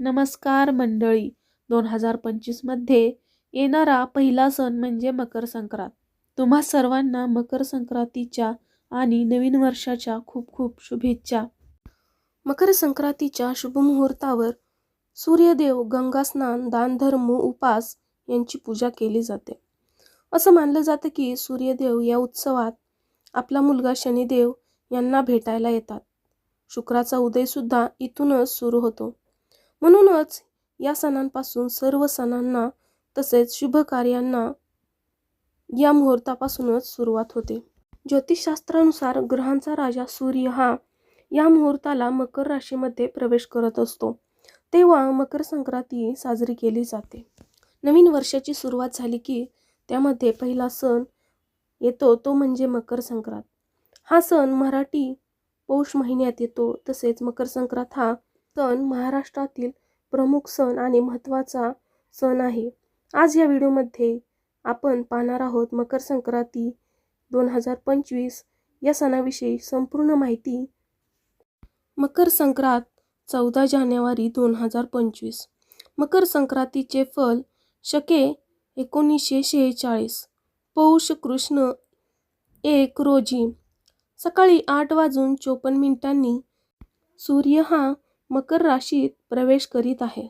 नमस्कार मंडळी. दोन हजार पंचवीसमध्ये येणारा पहिला सण म्हणजे मकर संक्रांत. तुम्हा सर्वांना मकर संक्रांतीच्या आणि नवीन वर्षाच्या खूप खूप शुभेच्छा. मकर संक्रांतीच्या शुभमुहूर्तावर सूर्यदेव गंगास्नान दानधर्म उपास यांची पूजा केली जाते. असं मानलं जातं की सूर्यदेव या उत्सवात आपला मुलगा शनिदेव यांना भेटायला येतात. शुक्राचा उदयसुद्धा इथूनच सुरू होतो. म्हणूनच या सणांपासून सर्व सणांना तसेच शुभ कार्यांना या मुहूर्तापासूनच सुरुवात होते. ज्योतिषशास्त्रानुसार ग्रहांचा राजा सूर्य हा या मुहूर्ताला मकर राशीमध्ये प्रवेश करत असतो. तेव्हा मकर संक्रांती साजरी केली जाते. नवीन वर्षाची सुरुवात झाली की त्यामध्ये पहिला सण येतो तो म्हणजे मकर संक्रांत. हा सण मराठी पौष महिन्यात येतो तसेच मकर संक्रांत हा सण महाराष्ट्रातील प्रमुख सण आणि महत्त्वाचा सण आहे. आज या व्हिडिओमध्ये आपण पाहणार आहोत मकर संक्रांती दोन हजार पंचवीस या सणाविषयी संपूर्ण माहिती. मकर संक्रांत चौदा जानेवारी दोन हजार पंचवीस. मकर संक्रांतीचे फल शके एकोणीसशे शेहेचाळीस. पौष कृष्ण एक रोजी सकाळी आठ वाजून चोपन्न मिनिटांनी सूर्य हा मकर राशीत प्रवेश करीत आहे.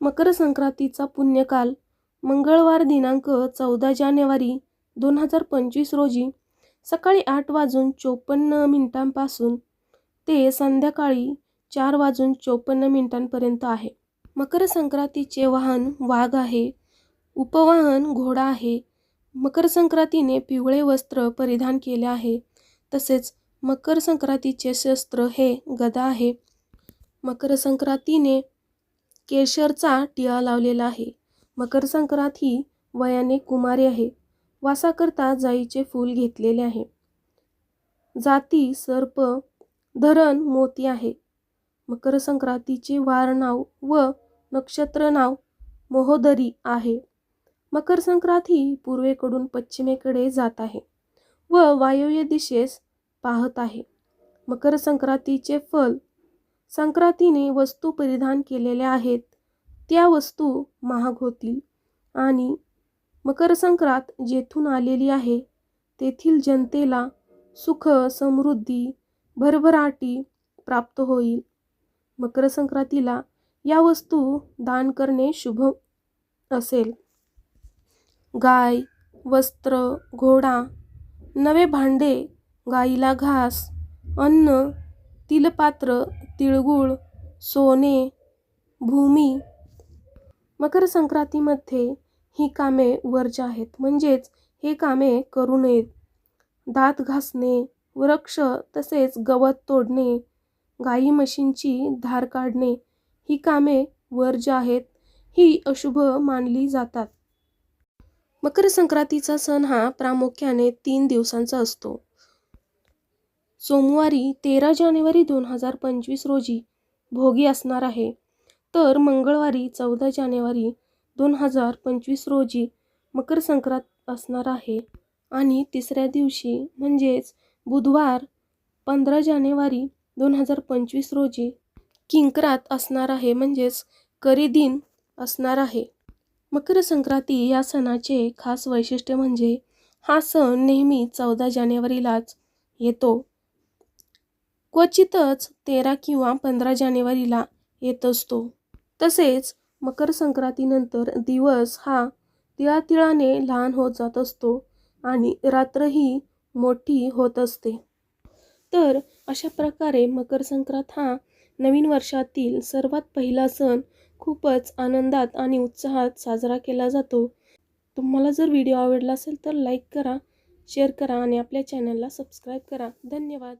मकर संक्रांतीचा पुण्यकाल मंगळवार दिनांक चौदा जानेवारी दोन हजार पंचवीस रोजी सकाळी आठ वाजून चोपन्न मिनिटांपासून ते संध्याकाळी चार वाजून चोपन्न मिनिटांपर्यंत आहे. मकर संक्रांतीचे वाहन वाघ आहे उपवाहन घोडा आहे मकर संक्रांतीने पिवळे वस्त्र परिधान केले आहे तसेच मकर संक्रांतीचे शस्त्र हे गदा आहे मकर संक्रांतीने केशरचा टिळा लावलेला आहे. मकर संक्रांत ही वयाने कुमारी आहे. वासाकरता जाईचे फूल घेतलेले आहे. जाती सर्प धरण मोती आहे. मकर संक्रांतीचे वार नाव व नक्षत्र नाव मोहोदरी आहे. मकर संक्रांत ही पूर्वेकडून पश्चिमेकडे जात आहे व वायव्य दिशेस पाहत आहे. मकर संक्रांतीचे फल संक्रांतीने वस्तू परिधान केलेल्या आहेत. त्या वस्तू महाग होतील आणि मकर संक्रांत जेथून आलेली आहे तेथील जनतेला सुख समृद्धी भरभराटी प्राप्त होईल. मकर संक्रांतीला या वस्तू दान करणे शुभ असेल. गाय वस्त्र घोडा नवे भांडे गाईला घास अन्न तिलपात्र तिळगुळ सोने भूमी. मकर संक्रांतीमध्ये ही कामे वर्ज्य आहेत. म्हणजेच हे कामे करू नयेत. दात घासणे वृक्ष तसेच गवत तोडणे गाई म्हशींची धार काढणे ही कामे वर्ज्य आहेत. ही अशुभ मानली जातात. मकर संक्रांतीचा सण हा प्रामुख्याने तीन दिवसांचा असतो. सोमवारी तेरा जानेवारी दोन हजार पंचवीस रोजी भोगी असणार आहे. तर मंगळवारी चौदा जानेवारी दोन हजार पंचवीस रोजी मकर संक्रांत असणार आहे. आणि तिसऱ्या दिवशी म्हणजेच बुधवार पंधरा जानेवारी दोन हजार पंचवीस रोजी किंकरात असणार आहे म्हणजेच करी दिन असणार आहे. मकर संक्रांती या सणाचे खास वैशिष्ट्य म्हणजे हा सण नेहमी चौदा जानेवारीलाच येतो. क्वचितच तेरा किंवा पंधरा जानेवारीला येत असतो. तसेच मकर संक्रांतीनंतर दिवस हा तिळातिळाने लहान होत जात असतो आणि रात्रही मोठी होत असते. तर अशा प्रकारे मकर संक्रांत हा नवीन वर्षातील सर्वात पहिला सण खूपच आनंदात आणि उत्साहात साजरा केला जातो. तुम्हाला जर व्हिडिओ आवडला असेल तर लाईक करा शेअर करा आणि आपल्या चॅनलला सबस्क्राईब करा. धन्यवाद.